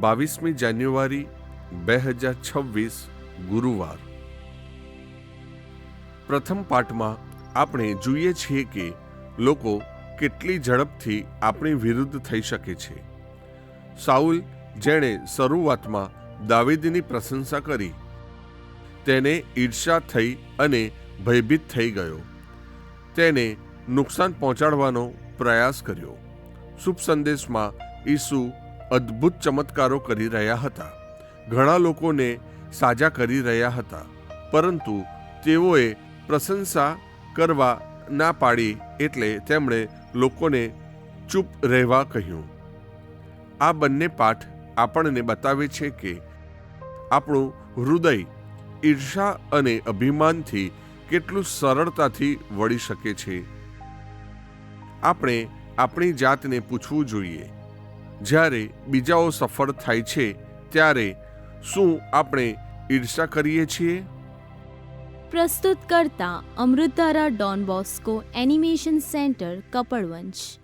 બાવીસમી જાન્યુઆરી બે હજાર છવ્વીસ ગુરુવાર. પ્રથમ પાઠમાં આપણે જોઈએ છીએ કે લોકો કેટલી ઝડપથી આપણી વિરુદ્ધ થઈ શકે છે. સાઉલ જેણે શરૂઆતમાં દાવીદની પ્રશંસા કરી. તેને ઈર્ષા થઈ અને ભયભીત થઈ ગયો. તેને નુકસાન પહોંચાડવાનો પ્રયાસ કર્યો. શુભ સંદેશમાં ઈસુ અદ્ભુત ચમત્કારો કરી રહ્યા હતા. ઘણા લોકોને સાજા કરી રહ્યા હતા, પરંતુ તેઓએ પ્રશંસા કરવા ના પાડી એટલે તેમણે લોકોને ચૂપ રહેવા કહ્યું. આ બંને પાઠ આપણને બતાવે છે કે આપણું હૃદય ઈર્ષા અને અભિમાનથી કેટલું સરળતાથી વળી શકે છે. આપણે આપણી જાતને પૂછવું જોઈએ. જ્યારે બીજાઓ સફળ થાય છે, ત્યારે શું આપણે ઈર્ષા કરીએ છીએ? પ્રસ્તુત કરતા Amritdhara Don Bosco animation centre, Kapadvanj.